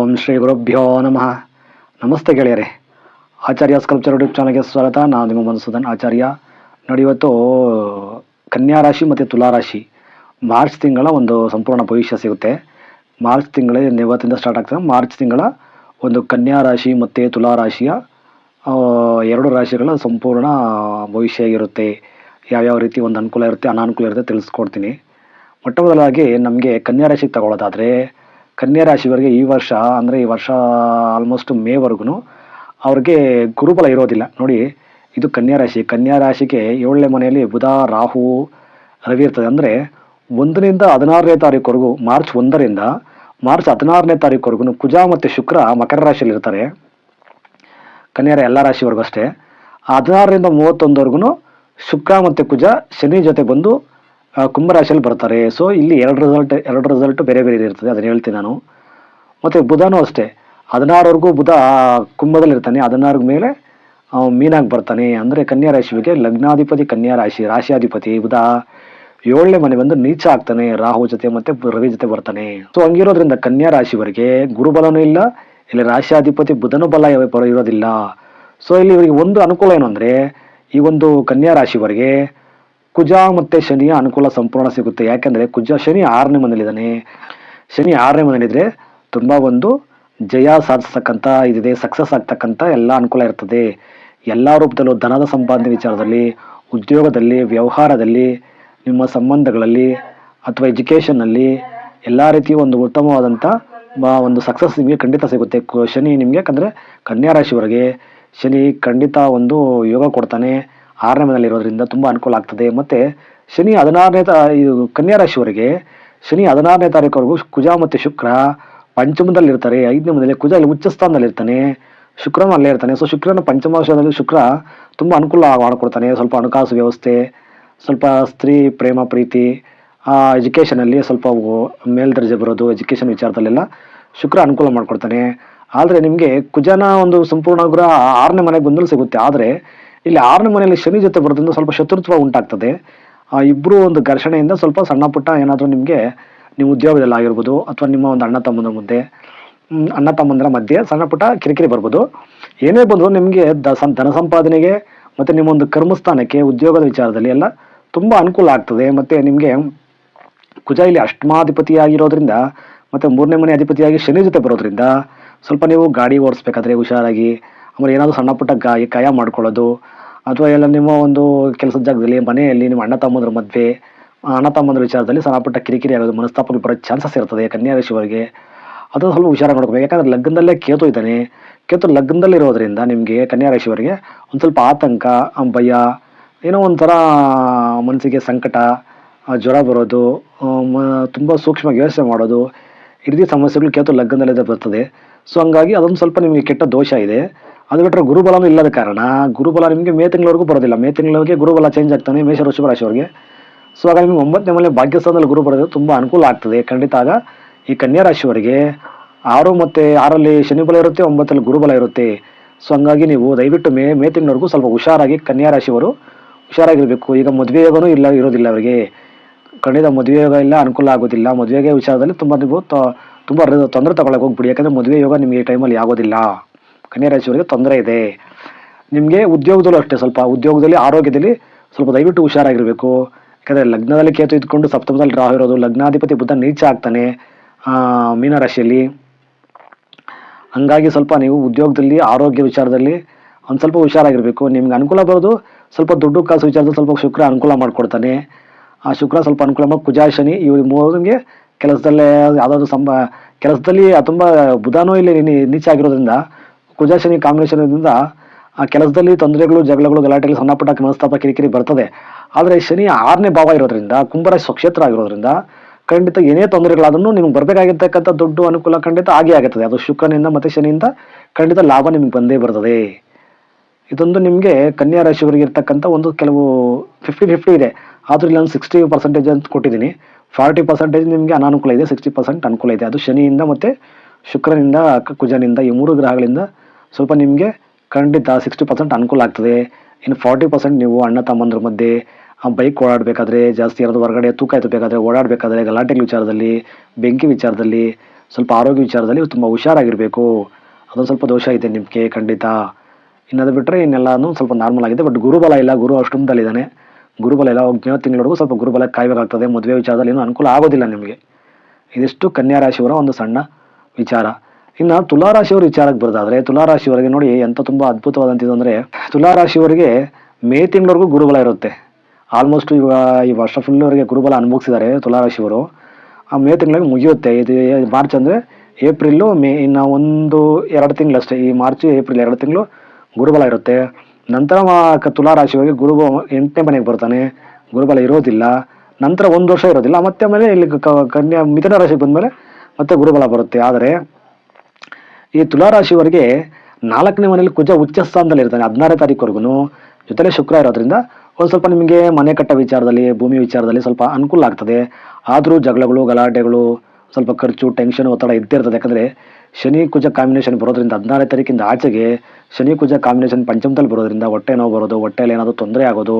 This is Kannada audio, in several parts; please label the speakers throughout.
Speaker 1: ಓಂ ಶ್ರೀ ಗುರುಭ್ಯೋ ನಮಃ. ನಮಸ್ತೆ ಗೆಳೆಯರೆ. ಆಚಾರ್ಯ ಸ್ಕಲ್ಪ್ಚರ್ ಯೂಟ್ಯೂಬ್ ಚಾನಲ್ಗೆ ಸ್ವಾಗತ. ನಾನು ನಿಮ್ಮ ಮನಸ್ಸುದನ್ ಆಚಾರ್ಯ. ನೋಡಿ, ಇವತ್ತು ಕನ್ಯಾ ರಾಶಿ ಮತ್ತು ತುಲಾ ರಾಶಿ ಮಾರ್ಚ್ ತಿಂಗಳ ಒಂದು ಸಂಪೂರ್ಣ ಭವಿಷ್ಯ ಸಿಗುತ್ತೆ. ಮಾರ್ಚ್ ತಿಂಗಳ ಇವತ್ತಿಂದ ಸ್ಟಾರ್ಟ್ ಆಗ್ತದೆ. ಮಾರ್ಚ್ ತಿಂಗಳ ಒಂದು ಕನ್ಯಾ ರಾಶಿ ಮತ್ತು ತುಲಾ ರಾಶಿಯ ಎರಡು ರಾಶಿಗಳ ಸಂಪೂರ್ಣ ಭವಿಷ್ಯ ಇರುತ್ತೆ. ಯಾವ್ಯಾವ ರೀತಿ ಒಂದು ಅನುಕೂಲ ಇರುತ್ತೆ, ಅನಾನುಕೂಲ ಇರುತ್ತೆ ತಿಳಿಸ್ಕೊಡ್ತೀನಿ. ಮೊಟ್ಟ ಮೊದಲಾಗಿ ನಮಗೆ ಕನ್ಯಾ ರಾಶಿಗೆ ತಗೊಳ್ಳೋದಾದರೆ ಕನ್ಯಾ ರಾಶಿಯವರಿಗೆ ಈ ವರ್ಷ, ಅಂದರೆ ಈ ವರ್ಷ ಆಲ್ಮೋಸ್ಟ್ ಮೇವರೆಗೂ ಅವ್ರಿಗೆ ಗುರುಬಲ ಇರೋದಿಲ್ಲ. ನೋಡಿ, ಇದು ಕನ್ಯಾ ರಾಶಿ. ಕನ್ಯಾ ರಾಶಿಗೆ ಏಳನೇ ಮನೆಯಲ್ಲಿ ಬುಧ, ರಾಹು, ರವಿ ಇರ್ತದೆ. ಅಂದರೆ ಒಂದರಿಂದ ಹದಿನಾರನೇ ತಾರೀಕುವರೆಗೂ, ಮಾರ್ಚ್ ಒಂದರಿಂದ ಮಾರ್ಚ್ ಹದಿನಾರನೇ ತಾರೀಕುವರೆಗೂ ಕುಜ ಮತ್ತು ಶುಕ್ರ ಮಕರ ರಾಶಿಯಲ್ಲಿ ಇರ್ತಾರೆ. ಕನ್ಯಾರ ಎಲ್ಲ ರಾಶಿವರೆಗೂ ಅಷ್ಟೇ. ಹದಿನಾರರಿಂದ ಮೂವತ್ತೊಂದವರೆಗೂ ಶುಕ್ರ ಮತ್ತು ಕುಜ ಶನಿ ಜೊತೆ ಬಂದು ಕುಂಭರಾಶಿಯಲ್ಲಿ ಬರ್ತಾರೆ. ಸೊ ಇಲ್ಲಿ ಎರಡು ರಿಸಲ್ಟ್ ಎರಡು ರಿಸಲ್ಟ್ ಬೇರೆ ಬೇರೆ ಇರ್ತದೆ. ಅದನ್ನು ಹೇಳ್ತೀನಿ ನಾನು. ಮತ್ತು ಬುಧನೂ ಅಷ್ಟೇ. ಹದಿನಾರವರೆಗೂ ಬುಧ ಕುಂಭದಲ್ಲಿ ಇರ್ತಾನೆ. ಹದಿನಾರು ಮೇಲೆ ಮೀನಾಗಿ ಬರ್ತಾನೆ. ಅಂದರೆ ಕನ್ಯಾ ರಾಶಿಗೆ ಲಗ್ನಾಧಿಪತಿ, ಕನ್ಯಾ ರಾಶಿ, ರಾಶಿಯಾಧಿಪತಿ ಬುಧ. ಏಳನೇ ಮನೆ ಬಂದು ನೀಚ ಆಗ್ತಾನೆ. ರಾಹು ಜೊತೆ ಮತ್ತೆ ರವಿ ಜೊತೆ ಬರ್ತಾನೆ. ಸೊ ಹಂಗಿರೋದ್ರಿಂದ ಕನ್ಯಾ ರಾಶಿವರೆಗೆ ಗುರುಬಲನೂ ಇಲ್ಲ. ಇಲ್ಲಿ ರಾಶಿಯಾಧಿಪತಿ ಬುಧನು ಬಲ ಇರೋದಿಲ್ಲ. ಸೊ ಇಲ್ಲಿ ಇವರಿಗೆ ಒಂದು ಅನುಕೂಲ ಏನು ಅಂದರೆ, ಈ ಒಂದು ಕನ್ಯಾ ರಾಶಿವರೆಗೆ ಕುಜ ಮತ್ತೆ ಶನಿಯ ಅನುಕೂಲ ಸಂಪೂರ್ಣ ಸಿಗುತ್ತೆ. ಯಾಕೆಂದ್ರೆ ಕುಜ ಶನಿ ಆರನೇ ಮನೇಲಿದ್ದಾನೆ ಶನಿ ಆರನೇ ಮನೇಲಿದ್ರೆ ತುಂಬಾ ಒಂದು ಜಯ ಸಾಧಿಸ್ತಕ್ಕಂಥ, ಇದಿದೆ ಸಕ್ಸಸ್ ಆಗ್ತಕ್ಕಂಥ ಎಲ್ಲ ಅನುಕೂಲ ಇರ್ತದೆ. ಎಲ್ಲ ರೂಪದಲ್ಲೂ ಧನದ ಸಂಪಾದನೆ ವಿಚಾರದಲ್ಲಿ, ಉದ್ಯೋಗದಲ್ಲಿ, ವ್ಯವಹಾರದಲ್ಲಿ, ನಿಮ್ಮ ಸಂಬಂಧಗಳಲ್ಲಿ ಅಥವಾ ಎಜುಕೇಷನ್ನಲ್ಲಿ ಎಲ್ಲ ರೀತಿಯ ಒಂದು ಉತ್ತಮವಾದಂಥ ಒಂದು ಸಕ್ಸಸ್ ನಿಮಗೆ ಖಂಡಿತ ಸಿಗುತ್ತೆ. ಶನಿ ನಿಮಗೆ ಯಾಕಂದರೆ ಕನ್ಯಾ ರಾಶಿವರೆಗೆ ಶನಿ ಖಂಡಿತ ಒಂದು ಯೋಗ ಕೊಡ್ತಾನೆ. ಆರನೇ ಮನೆಯಲ್ಲಿರೋದ್ರಿಂದ ತುಂಬ ಅನುಕೂಲ ಆಗ್ತದೆ. ಮತ್ತು ಶನಿ ಹದಿನಾರನೇ ತಾ, ಇದು ಕನ್ಯಾ ರಾಶಿಯವರಿಗೆ ಶನಿ ಹದಿನಾರನೇ ತಾರೀಕುವರೆಗೂ ಕುಜ ಮತ್ತು ಶುಕ್ರ ಪಂಚಮದಲ್ಲಿ ಇರ್ತಾರೆ. ಐದನೇ ಮನೆಯಲ್ಲಿ ಕುಜ ಇಲ್ಲಿ ಉಚ್ಚ ಸ್ಥಾನದಲ್ಲಿ ಇರ್ತಾನೆ, ಶುಕ್ರನು ಅಲ್ಲೇ ಇರ್ತಾನೆ. ಸೊ ಶುಕ್ರನ ಪಂಚಮಾಶದಲ್ಲಿ ಶುಕ್ರ ತುಂಬ ಅನುಕೂಲ ಮಾಡಿಕೊಡ್ತಾನೆ. ಸ್ವಲ್ಪ ಹಣಕಾಸು ವ್ಯವಸ್ಥೆ, ಸ್ವಲ್ಪ ಸ್ತ್ರೀ ಪ್ರೇಮ, ಪ್ರೀತಿ ಎಜುಕೇಷನಲ್ಲಿ ಸ್ವಲ್ಪ ಮೇಲ್ದರ್ಜೆ ಬರೋದು ಎಜುಕೇಷನ್ ವಿಚಾರದಲ್ಲೆಲ್ಲ ಶುಕ್ರ ಅನುಕೂಲ ಮಾಡಿಕೊಡ್ತಾನೆ. ಆದರೆ ನಿಮಗೆ ಕುಜನ ಒಂದು ಸಂಪೂರ್ಣ ಗ್ರಹ ಆರನೇ ಮನೆಗೆ ಬಂದರೂ ಸಿಗುತ್ತೆ. ಆದರೆ ಇಲ್ಲಿ ಆರನೇ ಮನೆಯಲ್ಲಿ ಶನಿ ಜೊತೆ ಬರೋದ್ರಿಂದ ಸ್ವಲ್ಪ ಶತ್ರುತ್ವ ಉಂಟಾಗ್ತದೆ. ಆ ಇಬ್ಬರು ಒಂದು ಘರ್ಷಣೆಯಿಂದ ಸ್ವಲ್ಪ ಸಣ್ಣ ಪುಟ್ಟ ಏನಾದರೂ ನಿಮಗೆ ನೀವು ಉದ್ಯೋಗದಲ್ಲಿ ಆಗಿರ್ಬೋದು ಅಥವಾ ನಿಮ್ಮ ಒಂದು ಅಣ್ಣ ತಮ್ಮನ ಮುಂದೆ ಅಣ್ಣ ತಮ್ಮಂದರ ಮಧ್ಯೆ ಸಣ್ಣ ಪುಟ್ಟ ಕಿರಿಕಿರಿ ಬರ್ಬೋದು. ಏನೇ ಬಂದರೂ ನಿಮಗೆ ದ ಧನ ಸಂಪಾದನೆಗೆ ಮತ್ತು ನಿಮ್ಮ ಒಂದು ಕರ್ಮಸ್ಥಾನಕ್ಕೆ, ಉದ್ಯೋಗದ ವಿಚಾರದಲ್ಲಿ ಎಲ್ಲ ತುಂಬ ಅನುಕೂಲ ಆಗ್ತದೆ. ಮತ್ತು ನಿಮಗೆ ಕುಜ ಇಲ್ಲಿ ಅಷ್ಟಮಾಧಿಪತಿಯಾಗಿರೋದ್ರಿಂದ ಮತ್ತು ಮೂರನೇ ಮನೆ ಅಧಿಪತಿಯಾಗಿ ಶನಿ ಜೊತೆ ಬರೋದ್ರಿಂದ ಸ್ವಲ್ಪ ನೀವು ಗಾಡಿ ಓಡಿಸ್ಬೇಕಾದ್ರೆ ಹುಷಾರಾಗಿ ಆಮೇಲೆ ಏನಾದರೂ ಸಣ್ಣ ಪುಟ್ಟ ಗಾಯ ಕಾಯ ಮಾಡ್ಕೊಳ್ಳೋದು, ಅಥವಾ ಎಲ್ಲ ನಿಮ್ಮ ಒಂದು ಕೆಲಸದ ಜಾಗದಲ್ಲಿ, ಮನೆಯಲ್ಲಿ ನಿಮ್ಮ ಅಣ್ಣ ತಮ್ಮಂದ್ರ ಮದುವೆ ಅಣ್ಣ ತಮ್ಮಂದ್ರ ವಿಚಾರದಲ್ಲಿ ಸಣ್ಣ ಪುಟ್ಟ ಕಿರಿಕಿರಿ ಆಗೋದು ಮನಸ್ತಾಪನೆ ಬರೋ ಚಾನ್ಸಸ್ ಇರ್ತದೆ ಕನ್ಯಾ ರಾಶಿಯವರಿಗೆ. ಅದು ಸ್ವಲ್ಪ ಹುಷಾರಾಗಿ ನೋಡ್ಕೋಬೇಕು. ಯಾಕಂದ್ರೆ ಲಗ್ನದಲ್ಲೇ ಕೇತು ಇದ್ದಾನೆ. ಕೇತು ಲಗ್ನದಲ್ಲಿ ಇರೋದ್ರಿಂದ ನಿಮಗೆ ಕನ್ಯಾ ರಾಶಿಯವರಿಗೆ ಒಂದು ಸ್ವಲ್ಪ ಆತಂಕ, ಭಯ, ಏನೋ ಒಂಥರ ಮನಸ್ಸಿಗೆ ಸಂಕಟ ಜ್ವರ ಬರೋದು ಮ- ತುಂಬ ಸೂಕ್ಷ್ಮವಾಗಿ ಯೋಚನೆ ಮಾಡೋದು ಈ ರೀತಿ ಸಮಸ್ಯೆಗಳು ಕೇತು ಲಗ್ನದಲ್ಲೇ ಬರ್ತದೆ. ಸೊ ಹಂಗಾಗಿ ಅದೊಂದು ಸ್ವಲ್ಪ ನಿಮಗೆ ಕೆಟ್ಟ ದೋಷ ಇದೆ. ಅದು ಬಿಟ್ಟರೆ ಗುರುಬಲನೂ ಇಲ್ಲದ ಕಾರಣ ಗುರುಬಲ ನಿಮಗೆ ಮೇ ತಿಂಗಳವರೆಗೂ ಬರೋದಿಲ್ಲ. ಮೇ ತಿಂಗಳವರೆಗೆ ಗುರುಬಲ ಚೇಂಜ್ ಆಗ್ತಾನೆ ಮೇಷ ವೃಷಭ ರಾಶಿಯವರಿಗೆ. ಸೊ ಹಾಗಾಗಿ ನಿಮಗೆ ಒಂಬತ್ತನೇ ಮನೆ ಭಾಗ್ಯಸ್ಥಾನದಲ್ಲಿ ಗುರು ಬರೋದು ತುಂಬ ಅನುಕೂಲ ಆಗ್ತದೆ. ಖಂಡಿತ ಆಗ ಈ ಕನ್ಯಾ ರಾಶಿಯವರಿಗೆ ಆರು ಮತ್ತು ಆರಲ್ಲಿ ಶನಿಬಲ ಇರುತ್ತೆ, ಒಂಬತ್ತಲ್ಲಿ ಗುರುಬಲ ಇರುತ್ತೆ. ಸೊ ಹಂಗಾಗಿ ನೀವು ದಯವಿಟ್ಟು ಮೇ ಮೇ ತಿಂಗಳವರೆಗೂ ಸ್ವಲ್ಪ ಹುಷಾರಾಗಿ ಕನ್ಯಾ ರಾಶಿಯವರು ಹುಷಾರಾಗಿರಬೇಕು. ಈಗ ಮದುವೆ ಯೋಗನೂ ಇಲ್ಲ, ಇರೋದಿಲ್ಲ ಅವರಿಗೆ. ಖಂಡಿತ ಮದುವೆ ಯೋಗ ಇಲ್ಲ, ಅನುಕೂಲ ಆಗೋದಿಲ್ಲ. ಮದುವೆಗೆ ವಿಚಾರದಲ್ಲಿ ತುಂಬ ನೀವು ತುಂಬ ತೊಂದರೆ ತಗೊಳ್ಳೋಕೆ ಹೋಗ್ಬಿಡಿ. ಯಾಕಂದರೆ ಮದುವೆ ಯೋಗ ನಿಮಗೆ ಈ ಟೈಮಲ್ಲಿ ಆಗೋದಿಲ್ಲ. ಕನ್ಯಾ ರಾಶಿಯವರಿಗೆ ತೊಂದರೆ ಇದೆ. ನಿಮಗೆ ಉದ್ಯೋಗದಲ್ಲೂ ಅಷ್ಟೇ, ಸ್ವಲ್ಪ ಉದ್ಯೋಗದಲ್ಲಿ, ಆರೋಗ್ಯದಲ್ಲಿ ಸ್ವಲ್ಪ ದಯವಿಟ್ಟು ಹುಷಾರಾಗಿರಬೇಕು. ಯಾಕಂದರೆ ಲಗ್ನದಲ್ಲಿ ಕೇತು ಇದ್ಕೊಂಡು ಸಪ್ತಮದಲ್ಲಿ ರಾಹು ಇರೋದು, ಲಗ್ನಾಧಿಪತಿ ಬುದ್ಧ ನೀಚ ಆಗ್ತಾನೆ ಮೀನರಾಶಿಯಲ್ಲಿ ಹಂಗಾಗಿ ಸ್ವಲ್ಪ ನೀವು ಉದ್ಯೋಗದಲ್ಲಿ, ಆರೋಗ್ಯ ವಿಚಾರದಲ್ಲಿ ಒಂದು ಸ್ವಲ್ಪ ಹುಷಾರಾಗಿರಬೇಕು. ನಿಮ್ಗೆ ಅನುಕೂಲ ಬರೋದು ಸ್ವಲ್ಪ ದುಡ್ಡು ಕಾಸು ವಿಚಾರದಲ್ಲಿ ಸ್ವಲ್ಪ ಶುಕ್ರ ಅನುಕೂಲ ಮಾಡಿಕೊಡ್ತಾನೆ. ಆ ಶುಕ್ರ ಸ್ವಲ್ಪ ಅನುಕೂಲ ಮಾಡಿ ಕುಜಾ ಶನಿ ಇವ್ರಿಗೆ ಮೂರಿಗೆ ಕೆಲಸದಲ್ಲೇ ಯಾವುದಾದ್ರು ಸಂಬ, ಕೆಲಸದಲ್ಲಿ ತುಂಬ ಬುಧಾನೂ ಇಲ್ಲಿ ನೀಚ ಆಗಿರೋದ್ರಿಂದ ಕುಜ ಶನಿ ಕಾಂಬಿನೇಷನ್ ಇರೋದ್ರಿಂದ ಆ ಕೆಲಸದಲ್ಲಿ ತೊಂದರೆಗಳು, ಜಗಳಗಳು, ಗಲಾಟೆಗಳು ಸಣ್ಣ ಪುಟ್ಟ ಮನಸ್ತಾಪ, ಕಿರಿಕಿರಿ ಬರ್ತದೆ. ಆದರೆ ಶನಿ ಆರನೇ ಭಾವ ಇರೋದ್ರಿಂದ, ಕುಂಭರಾಶಿ ಸ್ವಕ್ಷೇತ್ರ ಆಗಿರೋದ್ರಿಂದ ಖಂಡಿತ ಏನೇ ತೊಂದರೆಗಳಾದ್ರೂ ನಿಮ್ಗೆ ಬರಬೇಕಾಗಿರ್ತಕ್ಕಂಥ ದುಡ್ಡು ಅನುಕೂಲ ಖಂಡಿತ ಆಗೇ ಆಗುತ್ತದೆ ಅದು ಶುಕ್ರನಿಂದ ಮತ್ತು ಶನಿಯಿಂದ ಖಂಡಿತ ಲಾಭ ನಿಮ್ಗೆ ಬಂದೇ ಬರ್ತದೆ. ಇದೊಂದು ನಿಮಗೆ ಕನ್ಯಾ ರಾಶಿಯವರಿಗೆ ಇರ್ತಕ್ಕಂಥ ಒಂದು ಕೆಲವು ಫಿಫ್ಟಿ ಫಿಫ್ಟಿ ಇದೆ. ಆದರೂ ಇಲ್ಲಿ ನಾನು ಸಿಕ್ಸ್ಟಿ ಪರ್ಸೆಂಟೇಜ್ ಅಂತ ಕೊಟ್ಟಿದ್ದೀನಿ. ಫಾರ್ಟಿ ಪರ್ಸೆಂಟೇಜ್ ನಿಮಗೆ ಅನಾನುಕೂಲ ಇದೆ ಸಿಕ್ಸ್ಟಿ ಪರ್ಸೆಂಟ್ ಅನುಕೂಲ ಇದೆ. ಅದು ಶನಿಯಿಂದ ಮತ್ತು ಶುಕ್ರನಿಂದ ಕುಜನಿಂದ ಈ ಮೂರು ಗ್ರಹಗಳಿಂದ ಸ್ವಲ್ಪ ನಿಮಗೆ ಖಂಡಿತ ಸಿಕ್ಸ್ಟಿ ಪರ್ಸೆಂಟ್ ಅನುಕೂಲ ಆಗ್ತದೆ. ಇನ್ನು ಫಾರ್ಟಿ ಪರ್ಸೆಂಟ್ ನೀವು ಅಣ್ಣ ತಮ್ಮಂದ್ರ ಮಧ್ಯೆ ಬೈಕ್ ಓಡಾಡಬೇಕಾದ್ರೆ, ಜಾಸ್ತಿ ಯಾರಾದರೂ ಹೊರಗಡೆ ತೂಕ ಎತ್ತಬೇಕಾದ್ರೆ ಓಡಾಡಬೇಕಾದ್ರೆ, ಗಲಾಟೆಗಳ ವಿಚಾರದಲ್ಲಿ, ಬೆಂಕಿ ವಿಚಾರದಲ್ಲಿ, ಸ್ವಲ್ಪ ಆರೋಗ್ಯ ವಿಚಾರದಲ್ಲಿ ತುಂಬ ಹುಷಾರಾಗಿರಬೇಕು. ಅದೊಂದು ಸ್ವಲ್ಪ ದೋಷ ಇದೆ ನಿಮಗೆ ಖಂಡಿತ. ಇನ್ನದು ಬಿಟ್ಟರೆ ಇನ್ನೆಲ್ಲನೂ ಸ್ವಲ್ಪ ನಾರ್ಮಲ್ ಆಗಿದೆ. ಬಟ್ ಗುರುಬಲ ಇಲ್ಲ, ಗುರು ಅಷ್ಟುಂದಲ್ಲಿದ್ದಾನೆ ಗುರುಬಲ ಇಲ್ಲ ಒಂಬತ್ತು ತಿಂಗಳವರೆಗೂ ಸ್ವಲ್ಪ ಗುರುಬಲ ಕಾಯಬೇಕಾಗ್ತದೆ. ಮದುವೆ ವಿಚಾರದಲ್ಲಿ ಏನೂ ಅನುಕೂಲ ಆಗೋದಿಲ್ಲ ನಿಮಗೆ. ಇದಿಷ್ಟು ಕನ್ಯಾ ರಾಶಿಯವರ ಒಂದು ಸಣ್ಣ ವಿಚಾರ. ಇನ್ನು ತುಲಾರಾಶಿಯವ್ರ ವಿಚಾರಕ್ಕೆ ಬರೋದಾದ್ರೆ, ತುಲಾರಾಶಿಯವರಿಗೆ ನೋಡಿ ಎಂತ ತುಂಬ ಅದ್ಭುತವಾದಂಥದ್ದು ಅಂದರೆ, ತುಲಾರಾಶಿಯವರಿಗೆ ಮೇ ತಿಂಗಳವರೆಗೂ ಗುರುಬಲ ಇರುತ್ತೆ. ಆಲ್ಮೋಸ್ಟ್ ಇವಾಗ ಈ ವರ್ಷ ಫುಲ್ ಅವರಿಗೆ ಗುರುಬಲ ಅನುಭವಿಸಿದ್ದಾರೆ ತುಲಾರಾಶಿಯವರು. ಆ ಮೇ ತಿಂಗಳಿಗೆ ಮುಗಿಯುತ್ತೆ. ಇದು ಮಾರ್ಚ್ ಅಂದರೆ ಏಪ್ರಿಲ್ಲು ಮೇ, ಇನ್ನು ಒಂದು, ಎರಡು ತಿಂಗಳಷ್ಟೇ ಈ ಮಾರ್ಚ್ ಏಪ್ರಿಲ್ ಎರಡು ತಿಂಗಳು ಗುರುಬಲ ಇರುತ್ತೆ. ನಂತರ ತುಲಾರಾಶಿಯವರಿಗೆ ಗುರು ಎಂಟನೇ ಮನೆಗೆ ಬರ್ತಾನೆ. ಗುರುಬಲ ಇರೋದಿಲ್ಲ. ನಂತರ ಒಂದು ವರ್ಷ ಇರೋದಿಲ್ಲ. ಮತ್ತೆ ಆಮೇಲೆ ಇಲ್ಲಿ ಕನ್ಯಾ, ಮಿಥುನ ರಾಶಿಗೆ ಬಂದಮೇಲೆ ಮತ್ತೆ ಗುರುಬಲ ಬರುತ್ತೆ. ಆದರೆ ಈ ತುಲಾರಾಶಿಯವರಿಗೆ ನಾಲ್ಕನೇ ಮನೆಯಲ್ಲಿ ಕುಜ ಉಚ್ಚ ಸ್ಥಾನದಲ್ಲಿ ಇರ್ತಾನೆ. ಹದಿನಾರನೇ ತಾರೀಕುವರೆಗೂ ಜೊತೆಲೆ ಶುಕ್ರ ಇರೋದ್ರಿಂದ ಒಂದು ಸ್ವಲ್ಪ ನಿಮಗೆ ಮನೆ ಕಟ್ಟ ವಿಚಾರದಲ್ಲಿ, ಭೂಮಿ ವಿಚಾರದಲ್ಲಿ ಸ್ವಲ್ಪ ಅನುಕೂಲ ಆಗ್ತದೆ. ಆದರೂ ಜಗಳಗಳು, ಗಲಾಟೆಗಳು, ಸ್ವಲ್ಪ ಖರ್ಚು ಟೆನ್ಷನ್ ಒತ್ತಡ ಇದ್ದೇ ಇರ್ತದೆ. ಯಾಕಂದರೆ ಶನಿ ಕುಜ ಕಾಂಬಿನೇಷನ್ ಬರೋದ್ರಿಂದ ಹದಿನಾರನೇ ತಾರೀಕಿಂದ ಆಚೆಗೆ ಶನಿ ಕುಜ ಕಾಂಬಿನೇಷನ್ ಪಂಚಮದಲ್ಲಿ ಬರೋದ್ರಿಂದ ಹೊಟ್ಟೆ ನೋವು ಬರೋದು ಹೊಟ್ಟೆಯಲ್ಲಿ ಏನಾದರೂ ತೊಂದರೆ ಆಗೋದು,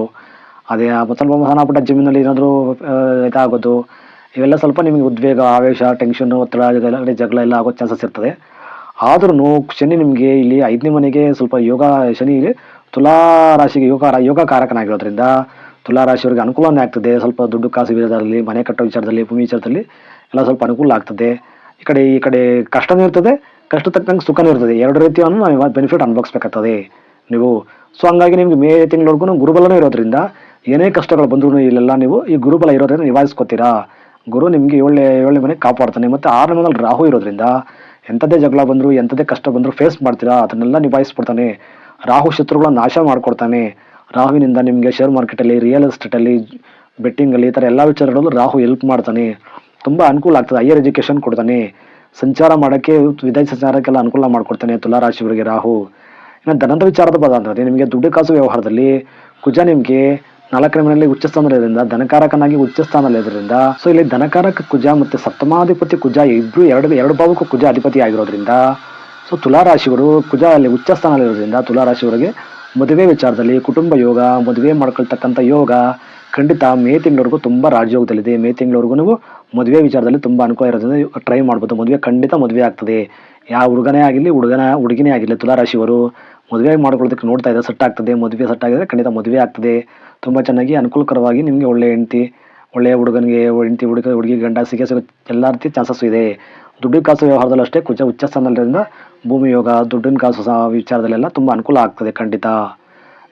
Speaker 1: ಅದೇ ಸ್ವಲ್ಪ ಸಣ್ಣಪುಟ್ಟ ಜಮೀನಲ್ಲಿ ಏನಾದರೂ ಇದಾಗೋದು, ಇವೆಲ್ಲ ಸ್ವಲ್ಪ ನಿಮಗೆ ಉದ್ವೇಗ, ಆವೇಶ ಟೆನ್ಷನ್ನು ಒತ್ತಡ, ಜಗಳ ಎಲ್ಲ ಆಗೋ ಚಾನ್ಸಸ್ ಇರ್ತದೆ. ಆದ್ರೂ ಶನಿ ನಿಮಗೆ ಇಲ್ಲಿ ಐದನೇ ಮನೆಗೆ ಸ್ವಲ್ಪ ಯೋಗ, ಶನಿ ತುಲಾ ರಾಶಿಗೆ ಯೋಗ ಯೋಗ ಕಾರಕನಾಗಿರೋದ್ರಿಂದ ತುಲಾ ರಾಶಿಯವರಿಗೆ ಅನುಕೂಲನೇ ಆಗ್ತದೆ. ಸ್ವಲ್ಪ ದುಡ್ಡು ಕಾಸು ವಿಚಾರದಲ್ಲಿ ಮನೆ ಕಟ್ಟೋ ವಿಚಾರದಲ್ಲಿ, ಭೂಮಿ ವಿಚಾರದಲ್ಲಿ ಎಲ್ಲ ಸ್ವಲ್ಪ ಅನುಕೂಲ ಆಗ್ತದೆ. ಈ ಕಡೆ ಈ ಕಡೆ ಕಷ್ಟನೂ ಇರ್ತದೆ ಕಷ್ಟ ತಕ್ಕಂಗೆ ಸುಖನೂ ಇರ್ತದೆ. ಎರಡು ರೀತಿಯನ್ನು ನಾವು ಬೆನಿಫಿಟ್ ಅನುಭವಿಸ್ಬೇಕಾಗ್ತದೆ ನೀವು. ಸೊ ಹಂಗಾಗಿ ನಿಮ್ಗೆ ಮೇ ತಿಂಗಳವರೆಗೂ ಗುರುಬಲನೂ ಇರೋದ್ರಿಂದ ಏನೇ ಕಷ್ಟಗಳು ಬಂದರೂ ಇಲ್ಲೆಲ್ಲ ನೀವು ಈ ಗುರುಬಲ ಇರೋದ್ರಿಂದ ನಿಭಾಯಿಸ್ಕೊತೀರಾ ಗುರು ನಿಮಗೆ ಏಳನೇ ಏಳನೇ ಮನೆ ಕಾಪಾಡ್ತಾನೆ. ಮತ್ತು ಆರನೇ ಮನೇಲಿ ರಾಹು ಇರೋದ್ರಿಂದ ಎಂಥದ್ದೇ ಜಗಳ ಬಂದರೂ, ಎಂಥದ್ದೇ ಕಷ್ಟ ಬಂದರೂ ಫೇಸ್ ಮಾಡ್ತೀರಾ? ಅದನ್ನೆಲ್ಲ ನಿಭಾಯಿಸ್ಬಿಡ್ತಾನೆ. ರಾಹು ಶತ್ರುಗಳನ್ನ ನಾಶ ಮಾಡಿಕೊಡ್ತಾನೆ. ರಾಹುವಿನಿಂದ ನಿಮಗೆ ಶೇರ್ ಮಾರ್ಕೆಟಲ್ಲಿ ರಿಯಲ್ ಎಸ್ಟೇಟಲ್ಲಿ ಬೆಟ್ಟಿಂಗಲ್ಲಿ ಈ ಥರ ಎಲ್ಲ ವಿಚಾರಗಳಲ್ಲೂ ರಾಹು ಹೆಲ್ಪ್ ಮಾಡ್ತಾನೆ. ತುಂಬ ಅನುಕೂಲ ಆಗ್ತದೆ. ಹೈಯರ್ ಎಜುಕೇಷನ್ ಕೊಡ್ತಾನೆ. ಸಂಚಾರ ಮಾಡೋಕ್ಕೆ, ವಿದೇಶ ಸಂಚಾರಕ್ಕೆಲ್ಲ ಅನುಕೂಲ ಮಾಡಿಕೊಡ್ತಾನೆ ತುಲಾರಾಶಿಯವರಿಗೆ ರಾಹು. ಇನ್ನು ಧನದ ವಿಚಾರದ ಅಂತಂದರೆ, ನಿಮಗೆ ದುಡ್ಡು ಕಾಸು ವ್ಯವಹಾರದಲ್ಲಿ, ಕುಜ ನಿಮಗೆ ನಾಲ್ಕನೇ ಮನೆಯಲ್ಲಿ ಉಚ್ಚ ಸ್ಥಾನದಲ್ಲಿರೋದ್ರಿಂದ ಧನಕಾರಕನಾಗಿ ಉಚ್ಚ ಸ್ಥಾನದಲ್ಲಿರೋದ್ರಿಂದ ಸೊ ಇಲ್ಲಿ ಧನಕಾರಕ ಕುಜ ಮತ್ತು ಸಪ್ತಮಾಧಿಪತಿ ಕುಜ ಇಬ್ರು ಎರಡು ಎರಡು ಭಾವಕ್ಕೂ ಕುಜ ಅಧಿಪತಿ ಆಗಿರೋದ್ರಿಂದ ಸೊ ತುಲಾರಾಶಿಯವರು ಕುಜ ಅಲ್ಲಿ ಉಚ್ಚ ಸ್ಥಾನದಲ್ಲಿರೋದ್ರಿಂದ ತುಲಾರಾಶಿಯವರಿಗೆ ಮದುವೆ ವಿಚಾರದಲ್ಲಿ, ಕುಟುಂಬ ಯೋಗ, ಮದುವೆ ಮಾಡ್ಕೊಳ್ತಕ್ಕಂಥ ಯೋಗ, ಖಂಡಿತ ಮೇ ತಿಂಗಳವರೆಗೂ ತುಂಬ ರಾಜಯೋಗದಲ್ಲಿದೆ. ಮೇ ತಿಂಗಳವರೆಗೂ ಮದುವೆ ವಿಚಾರದಲ್ಲಿ ತುಂಬ ಅನುಕೂಲ ಇರೋದ್ರಿಂದ ಟ್ರೈ ಮಾಡ್ಬೋದು. ಮದುವೆ ಖಂಡಿತ ಮದುವೆ ಆಗ್ತದೆ. ಯಾವ ಹುಡುಗನೇ ಆಗಿರಲಿ, ಹುಡುಗನ, ಹುಡುಗಿನೇ ಆಗಿರಲಿ, ತುಲಾರಾಶಿಯವರು ಮದುವೆ ಮಾಡ್ಕೊಳ್ಳೋದಕ್ಕೆ ನೋಡ್ತಾ ಇದ್ದಾರೆ ಸೆಟ್ ಆಗ್ತದೆ ಮದುವೆ ಸೆಟ್ ಆಗಿದ್ರೆ ಖಂಡಿತ ಮದುವೆ ಆಗ್ತದೆ. ತುಂಬ ಚೆನ್ನಾಗಿ ಅನುಕೂಲಕರವಾಗಿ ನಿಮಗೆ ಒಳ್ಳೆ ಹೆಂಡತಿ, ಒಳ್ಳೆಯ ಹುಡುಗನಿಗೆ, ಹೆಂಡತಿ ಹುಡುಗ, ಹುಡುಗಿ ಗಂಡ, ಸಿಗೇ ಎಲ್ಲ ರೀತಿ ಚಾನ್ಸಸ್ ಇದೆ. ದುಡ್ಡಿನ ಕಾಸು ವ್ಯವಹಾರದಲ್ಲೂ ಅಷ್ಟೇ ಕುಚ ಉಚ್ಚ ಸ್ಥಾನದಲ್ಲಿರೋದ್ರಿಂದ ಭೂಮಿ ಯೋಗ, ದುಡ್ಡಿನ ಕಾಸು ಸಹ ವಿಚಾರದಲ್ಲೆಲ್ಲ ತುಂಬ ಅನುಕೂಲ ಆಗ್ತದೆ ಖಂಡಿತ.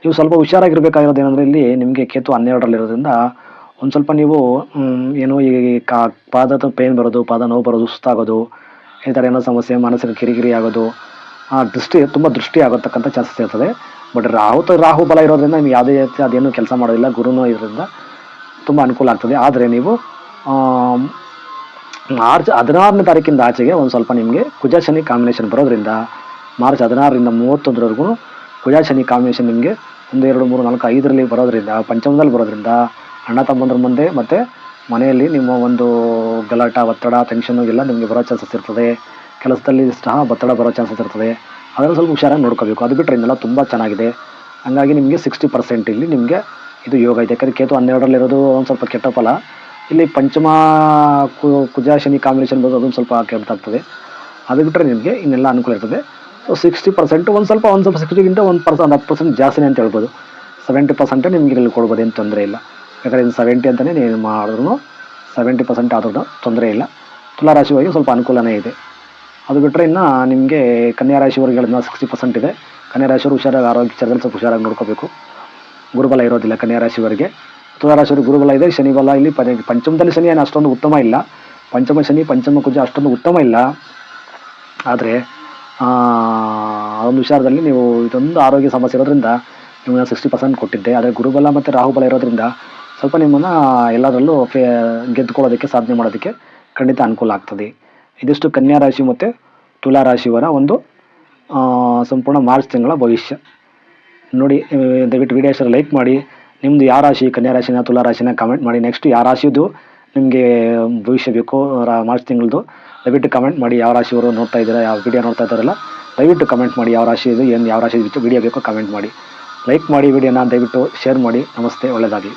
Speaker 1: ನೀವು ಸ್ವಲ್ಪ ಹುಷಾರಾಗಿರ್ಬೇಕಾಗಿರೋದು ಏನಂದರೆ ಇಲ್ಲಿ ನಿಮಗೆ ಕೇತು ಹನ್ನೆರಡರಲ್ಲಿರೋದ್ರಿಂದ ಒಂದು ಸ್ವಲ್ಪ ನೀವು ಏನು ಈ ಕಾ ಪಾದದ ಪೇನ್ ಬರೋದು, ಪಾದ ನೋವು ಬರೋದು, ಸುಸ್ತಾಗೋದು, ಈ ಥರ ಏನೋ ಸಮಸ್ಯೆ ಮನಸ್ಸಿನ ಕಿರಿಕಿರಿ ಆಗೋದು, ಆ ದೃಷ್ಟಿ, ತುಂಬ ದೃಷ್ಟಿ ಆಗತಕ್ಕಂಥ ಚಾನ್ಸಸ್ ಇರ್ತದೆ. ಬಟ್ ರಾಹು ತ- ರಾಹು ಬಲ ಇರೋದ್ರಿಂದ ನಿಮ್ಗೆ ಯಾವುದೇ ರೀತಿ ಅದೇನು ಕೆಲಸ ಮಾಡೋದಿಲ್ಲ ಗುರುನೋ ಇದರಿಂದ ತುಂಬ ಅನುಕೂಲ ಆಗ್ತದೆ ಆದರೆ ನೀವು ಮಾರ್ಚ್ ಹದಿನಾರನೇ ತಾರೀಕಿಂದ ಆಚೆಗೆ ಒಂದು ಸ್ವಲ್ಪ ನಿಮಗೆ ಕುಜ ಶನಿ ಕಾಂಬಿನೇಷನ್ ಬರೋದ್ರಿಂದ ಮಾರ್ಚ್ ಹದಿನಾರರಿಂದ ಮೂವತ್ತೊಂದರವರೆಗೂ ಕುಜ ಶನಿ ಕಾಂಬಿನೇಷನ್ ನಿಮಗೆ ಒಂದು, ಎರಡು, ಮೂರು, ನಾಲ್ಕು, ಐದರಲ್ಲಿ ಬರೋದ್ರಿಂದ, ಪಂಚಮದಲ್ಲಿ ಬರೋದ್ರಿಂದ ಅಣ್ಣ, ತಮ್ಮಂದ್ರ ಮುಂದೆ ಮತ್ತು ಮನೆಯಲ್ಲಿ ನಿಮ್ಮ ಒಂದು ಗಲಾಟ, ಒತ್ತಡ ಟೆನ್ಷನ್ನು ಎಲ್ಲ ನಿಮಗೆ ಬರೋ ಚಾನ್ಸಸ್ ಇರ್ತದೆ. ಕೆಲಸದಲ್ಲಿ ಸಹ ಒತ್ತಡ ಬರೋ ಚಾನ್ಸಸ್ ಇರ್ತದೆ. ಅದನ್ನು ಸ್ವಲ್ಪ ಹುಷಾರಾಗಿ ನೋಡ್ಕೋಬೇಕು. ಅದು ಬಿಟ್ಟರೆ ಇನ್ನೆಲ್ಲ ತುಂಬ ಚೆನ್ನಾಗಿದೆ. ಹಾಗಾಗಿ ನಿಮಗೆ ಸಿಕ್ಸ್ಟಿ ಪರ್ಸೆಂಟ್ ಇಲ್ಲಿ ನಿಮಗೆ ಇದು ಯೋಗ ಇದೆ. ಯಾಕಂದರೆ ಕೇತು ಹನ್ನೆರಡರಲ್ಲಿರೋದು ಒಂದು ಸ್ವಲ್ಪ ಕೆಟ್ಟ ಫಲ ಇಲ್ಲಿ ಪಂಚಮ ಕುಜ ಶನಿ ಕಾಂಬಿನೇಷನ್ ಬರೋದು ಅದೊಂದು ಸ್ವಲ್ಪ ಕೆಟ್ಟಾಗ್ತದೆ ಅದು ಬಿಟ್ಟರೆ ನಿಮಗೆ ಇನ್ನೆಲ್ಲ ಅನುಕೂಲ ಇರ್ತದೆ. ಸೊ ಸಿಕ್ಸ್ಟಿ ಪರ್ಸೆಂಟ್ ಒಂದು ಸ್ವಲ್ಪ ಒಂದು ಸ್ವಲ್ಪ ಸಿಕ್ಸ್ಟಿಗಿಂತ ಒಂದು ಪರ್ಸೆಂಟ್ ಹತ್ತು ಪರ್ಸೆಂಟ್ ಜಾಸ್ತಿನೇ ಅಂತ ಹೇಳ್ಬೋದು. ಸೆವೆಂಟಿ ಪರ್ಸೆಂಟೇ ನಿಮಗೆ ಇಲ್ಲಿ ಕೊಡ್ಬೋದು, ಏನು ತೊಂದರೆ ಇಲ್ಲ. ಯಾಕಂದರೆ ಇನ್ನು ಸೆವೆಂಟಿ ಅಂತಲೇ ನೀವು ಮಾಡಿದ್ರು ಸೆವೆಂಟಿ ಪರ್ಸೆಂಟ್ ಆದ್ರೂ ತೊಂದರೆ ಇಲ್ಲ. ತುಲಾರಾಶಿವಾಗಿ ಸ್ವಲ್ಪ ಅನುಕೂಲನೇ ಇದೆ. ಅದು ಬಿಟ್ಟರೆ ಇನ್ನು ನಿಮಗೆ ಕನ್ಯಾ ರಾಶಿಯವರಿಗೆ ಹೇಳಿದ್ನ ಸಿಕ್ಸ್ಟಿ ಪರ್ಸೆಂಟ್ ಇದೆ. ಕನ್ಯಾ ರಾಶಿಯವರು ಹುಷಾರಾಗಿ ಆರೋಗ್ಯ ವಿಚಾರದಲ್ಲಿ ಸ್ವಲ್ಪ ಹುಷಾರಾಗಿ ನೋಡ್ಕೋಬೇಕು. ಗುರುಬಲ ಇರೋದಿಲ್ಲ ಕನ್ಯಾ ರಾಶಿಯವರಿಗೆ ರಾಶಿಯವರು ಗುರುಬಲ ಇದೆ. ಶನಿಬಲ ಇಲ್ಲಿ ಪಂಚ- ಪಂಚಮದಲ್ಲಿ ಶನಿ ಏನು ಅಷ್ಟೊಂದು ಉತ್ತಮ ಇಲ್ಲ. ಪಂಚಮ ಶನಿ, ಪಂಚಮ ಕುಜ ಅಷ್ಟೊಂದು ಉತ್ತಮ ಇಲ್ಲ. ಆದರೆ ಒಂದು ವಿಚಾರದಲ್ಲಿ ನೀವು ಇದೊಂದು ಆರೋಗ್ಯ ಸಮಸ್ಯೆ ಇರೋದ್ರಿಂದ ನಿಮ್ಮನ್ನು ಸಿಕ್ಸ್ಟಿ ಪರ್ಸೆಂಟ್ ಕೊಟ್ಟಿದ್ದೆ. ಆದರೆ ಗುರುಬಲ ಮತ್ತು ರಾಹುಬಲ ಇರೋದ್ರಿಂದ ಸ್ವಲ್ಪ ನಿಮ್ಮನ್ನು ಎಲ್ಲದರಲ್ಲೂ ಫೇ, ಗೆದ್ದುಕೊಳ್ಳೋದಕ್ಕೆ ಸಾಧನೆ ಮಾಡೋದಕ್ಕೆ ಖಂಡಿತ ಅನುಕೂಲ ಆಗ್ತದೆ. ಇದಿಷ್ಟು ಕನ್ಯಾ ರಾಶಿ ಮತ್ತು ತುಲಾ ರಾಶಿಯವರ ಒಂದು ಸಂಪೂರ್ಣ ಮಾರ್ಚ್ ತಿಂಗಳ ಭವಿಷ್ಯ. ನೋಡಿ, ದಯವಿಟ್ಟು ವಿಡಿಯೋ ಸರ್ ಲೈಕ್ ಮಾಡಿ. ನಿಮ್ಮದು ಯಾವ ರಾಶಿ? ಕನ್ಯಾ ರಾಶಿನ, ತುಲಾ ರಾಶಿನ ಕಮೆಂಟ್ ಮಾಡಿ. ನೆಕ್ಸ್ಟ್ ಯಾವ ರಾಶಿದು ನಿಮಗೆ ಭವಿಷ್ಯ ಬೇಕು ಮಾರ್ಚ್ ತಿಂಗಳದು, ದಯವಿಟ್ಟು ಕಮೆಂಟ್ ಮಾಡಿ ಯಾವ ರಾಶಿಯವರು ನೋಡ್ತಾ ಇದ್ದೀರಾ, ಯಾವ ವಿಡಿಯೋ ನೋಡ್ತಾ ಇದ್ದಾರಲ್ಲ, ದಯವಿಟ್ಟು ಕಮೆಂಟ್ ಮಾಡಿ ಯಾವ ರಾಶಿ ಇದು ಏನು, ಯಾವ ರಾಶಿ ವಿಡಿಯೋ ಬೇಕೋ ಕಮೆಂಟ್ ಮಾಡಿ. ಲೈಕ್ ಮಾಡಿ ವಿಡಿಯೋನ ದಯವಿಟ್ಟು ಶೇರ್ ಮಾಡಿ. ನಮಸ್ತೆ, ಒಳ್ಳೆಯದಾಗಲಿ.